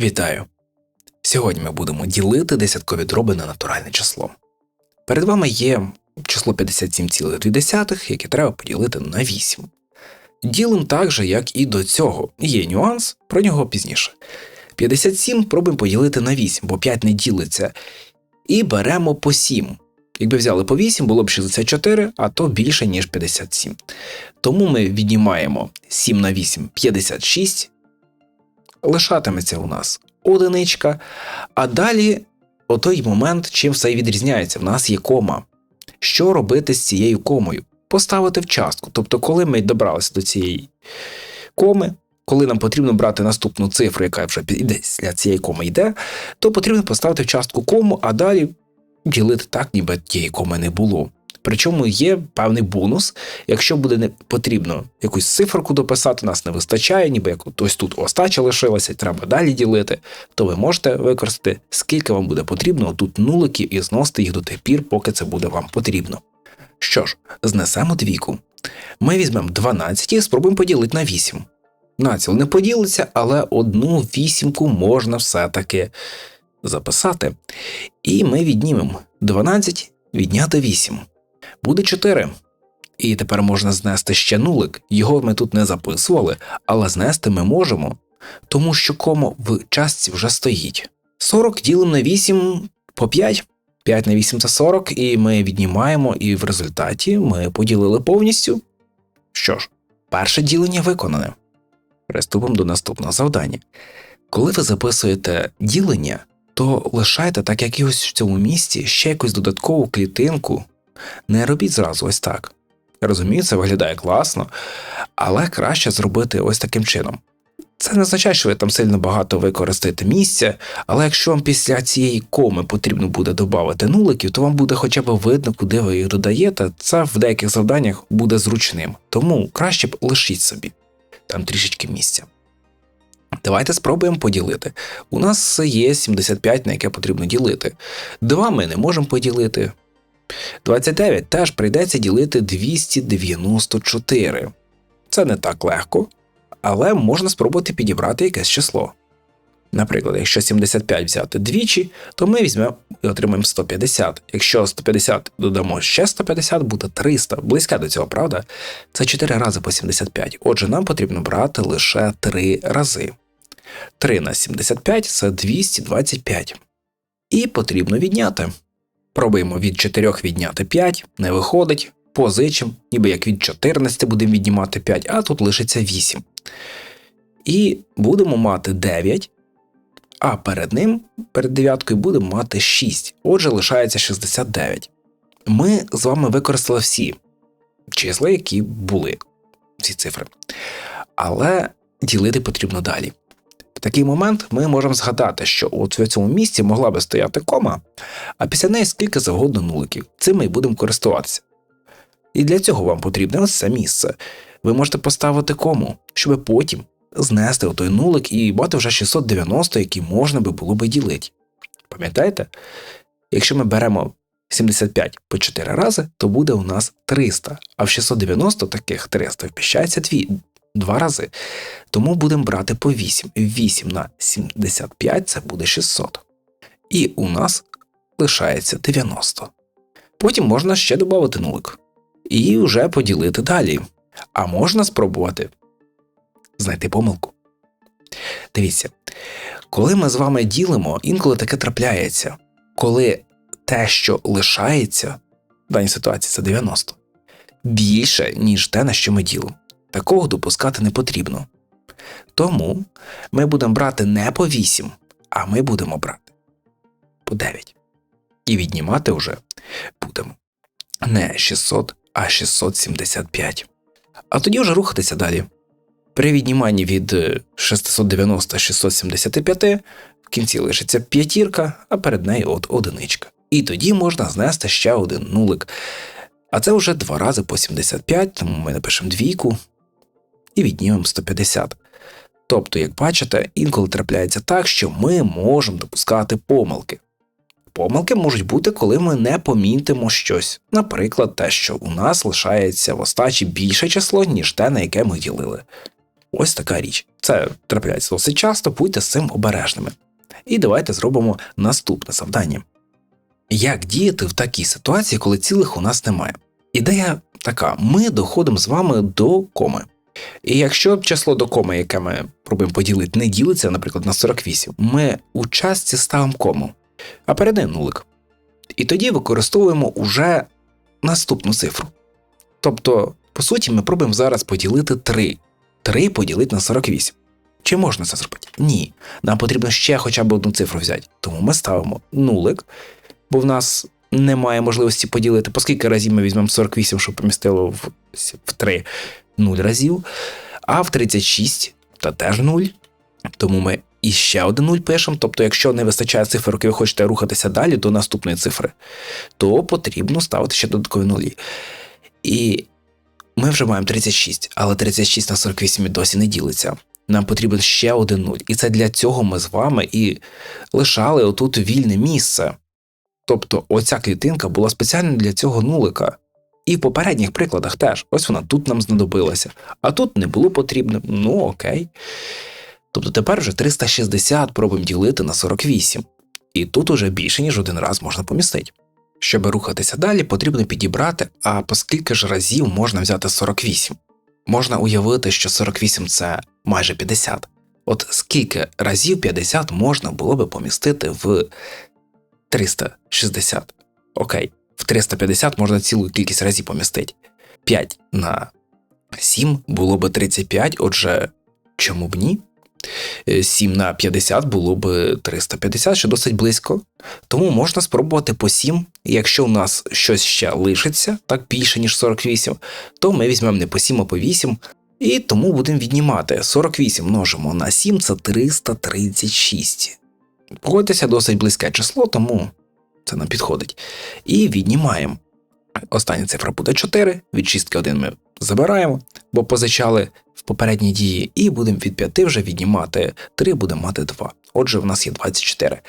Вітаю! Сьогодні ми будемо ділити десяткові дроби на натуральне число. Перед вами є число 57,2, яке треба поділити на 8. Ділимо так же, як і до цього. Є нюанс, про нього пізніше. 57 пробуємо поділити на 8, бо 5 не ділиться. І беремо по 7. Якби взяли по 8, було б 64, а то більше, ніж 57. Тому ми віднімаємо 7 на 8 56. Лишатиметься у нас одиничка. А далі, отой момент, чим все відрізняється, в нас є кома. Що робити з цією комою? Поставити в частку. Тобто, коли ми добралися до цієї коми, коли нам потрібно брати наступну цифру, яка вже після цієї коми йде, то потрібно поставити в частку кому, а далі ділити так, ніби тієї коми не було. Причому є певний бонус, якщо буде не потрібно якусь циферку дописати, нас не вистачає, ніби як ось тут остача лишилася, треба далі ділити, то ви можете використати, скільки вам буде потрібно тут нуликів і зносити їх до тих пір, поки це буде вам потрібно. Що ж, знесемо двійку. Ми візьмемо 12 і спробуємо поділити на 8. Націл не поділиться, але одну вісімку можна все-таки записати. І ми віднімемо 12 відняти 8 буде 4. І тепер можна знести ще нулик. Його ми тут не записували, але знести ми можемо, тому що кома в частці вже стоїть. 40 ділимо на 8 по 5. 5 на 8 це 40, і ми віднімаємо, і в результаті ми поділили повністю. Що ж, перше ділення виконане. Приступимо до наступного завдання. Коли ви записуєте ділення, то лишайте так як і в цьому місці ще якусь додаткову клітинку не робіть зразу ось так. Розумію, це виглядає класно, але краще зробити ось таким чином. Це не означає, що ви там сильно багато використаєте місця, але якщо вам після цієї коми потрібно буде додати нуликів, то вам буде хоча б видно, куди ви їх додаєте. Це в деяких завданнях буде зручним. Тому краще б лишіть собі там трішечки місця. Давайте спробуємо поділити. У нас є 75, на яке потрібно ділити. Два ми не можемо поділити, 29 теж прийдеться ділити 294. Це не так легко, але можна спробувати підібрати якесь число. Наприклад, якщо 75 взяти двічі, то ми візьмемо і отримаємо 150. Якщо 150 додамо ще 150, буде 300. Близька до цього, правда? Це 4 рази по 75. Отже, нам потрібно брати лише 3 рази. 3 на 75 це 225. І потрібно відняти. Пробуємо від 4 відняти 5, не виходить, позичимо, ніби як від 14 будемо віднімати 5, а тут лишиться 8. І будемо мати 9, а перед ним, перед дев'яткою, будемо мати 6. Отже, лишається 69. Ми з вами використали всі числа, які були, ці цифри. Але ділити потрібно далі. В такий момент ми можемо згадати, що в цьому місці могла би стояти кома, а після неї скільки завгодно нуликів. Цим ми й будемо користуватися. І для цього вам потрібне ось це місце. Ви можете поставити кому, щоб потім знести той нулик і мати вже 690, який можна би було би ділити. Пам'ятаєте? Якщо ми беремо 75 по 4 рази, то буде у нас 300, а в 690 таких 300 вміщається 2, два рази. Тому будемо брати по 8. 8 на 75 це буде 600. І у нас лишається 90. Потім можна ще додати нулик. І вже поділити далі. А можна спробувати знайти помилку. Дивіться, коли ми з вами ділимо, інколи таке трапляється, коли те, що лишається, в даній ситуації це 90, більше, ніж те, на що ми ділимо. Такого допускати не потрібно. Тому ми будемо брати не по 8, а ми будемо брати по 9. І віднімати вже будемо не 600, а 675. А тоді вже рухатися далі. При відніманні від 690 675 в кінці лишиться п'ятірка, а перед нею от одиничка. І тоді можна знести ще один нулик. А це вже два рази по 75, тому ми напишемо двійку і віднімемо 150. Тобто, як бачите, інколи трапляється так, що ми можемо допускати помилки. Помилки можуть бути, коли ми не помітимо щось, наприклад, те, що у нас лишається в остачі більше число, ніж те, на яке ми ділили. Ось така річ. Це трапляється досить часто, будьте з цим обережними. І давайте зробимо наступне завдання. Як діяти в такій ситуації, коли цілих у нас немає? Ідея така: ми доходимо з вами до коми. І якщо число до коми, яке ми пробуємо поділити, не ділиться, наприклад, на 48, ми у частці ставимо кому, а перед нею нулик. І тоді використовуємо уже наступну цифру. Тобто, по суті, ми пробуємо зараз поділити 3. 3 поділити на 48. Чи можна це зробити? Ні. Нам потрібно ще хоча б одну цифру взяти. Тому ми ставимо нулик, бо в нас немає можливості поділити, оскільки разів ми візьмемо 48, щоб помістило в 3 0 разів, а в 36 то теж 0. Тому ми і ще один 0 пишемо. Тобто, якщо не вистачає цифр, і ви хочете рухатися далі до наступної цифри, то потрібно ставити ще додаткові нулі. І ми вже маємо 36, але 36 на 48 і досі не ділиться. Нам потрібен ще один нуль. І це для цього ми з вами і лишали отут вільне місце. Тобто оця клітинка була спеціально для цього нулика. І в попередніх прикладах теж, ось вона тут нам знадобилася, а тут не було потрібно, ну окей. Тобто тепер вже 360 пробуємо ділити на 48, і тут уже більше, ніж один раз можна помістити. Щоб рухатися далі, потрібно підібрати, а по скільки ж разів можна взяти 48. Можна уявити, що 48 це майже 50. От скільки разів 50 можна було би помістити в 360? Окей, в 350 можна цілу кількість разів помістити. 5 на 7 було би 35, отже, чому б ні? 7 на 50 було б 350, що досить близько. Тому можна спробувати по 7. Якщо у нас щось ще лишиться, так більше, ніж 48, то ми візьмемо не по 7, а по 8. І тому будемо віднімати 48 множимо на 7 це 336. Погодьтеся, досить близьке число, тому це нам підходить. І віднімаємо. Остання цифра буде 4, від чистки 1 ми забираємо, бо позичали в попередній дії, і будемо від 5 вже віднімати 3, будемо мати 2. Отже, в нас є 24.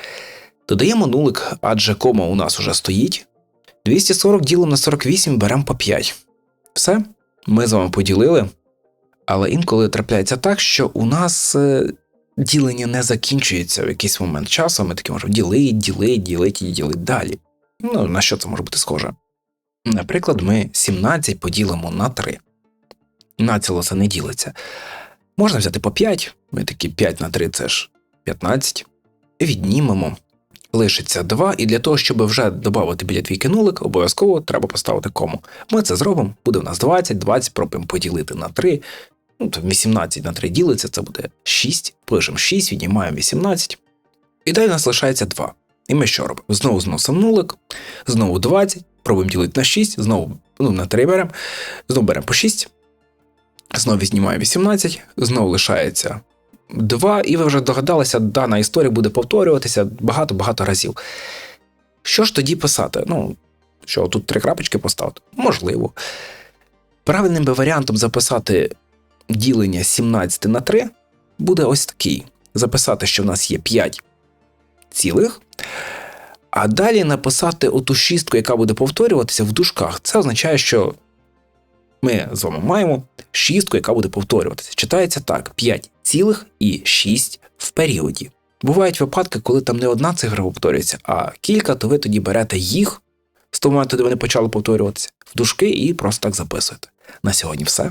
Додаємо нулик, адже кома у нас уже стоїть. 240 ділимо на 48 беремо по 5. Все, ми з вами поділили. Але інколи трапляється так, що у нас е, ділення не закінчується в якийсь момент часу. Ми таки можемо ділити, ділити, ділити і ділити далі. Ну, на що це може бути схоже? Наприклад, ми 17 поділимо на 3. Націло це не ділиться. Можна взяти по 5, ми такі 5 на 3 це ж 15. Віднімемо. Лишиться 2, і для того, щоб вже додати біля двійки нулик, обов'язково треба поставити кому. Ми це зробимо, буде у нас 20, 20 пробуємо поділити на 3. Ну, то 18 на 3 ділиться, це буде 6. Пишемо 6, віднімаємо 18. І далі нас лишається 2. І ми що робимо? Знову зносимо нулик, знову 20, пробуємо ділити на 6, знову ну, на 3 беремо, знову беремо по 6, знову віднімаємо 18, знову лишається 2, і ви вже догадалися, дана історія буде повторюватися багато-багато разів. Що ж тоді писати? Ну, що тут три крапочки поставити? Можливо. Правильним би варіантом записати ділення 17 на 3 буде ось такий: записати, що в нас є 5 цілих, а далі написати оту шістку, яка буде повторюватися в дужках. Це означає, що ми з вами маємо шістку, яка буде повторюватися. Читається так: 5 цілих і 6 в періоді. Бувають випадки, коли там не одна цифра повторюється, а кілька, то ви тоді берете їх з того моменту, де вони почали повторюватися, в дужки і просто так записуєте. На сьогодні все.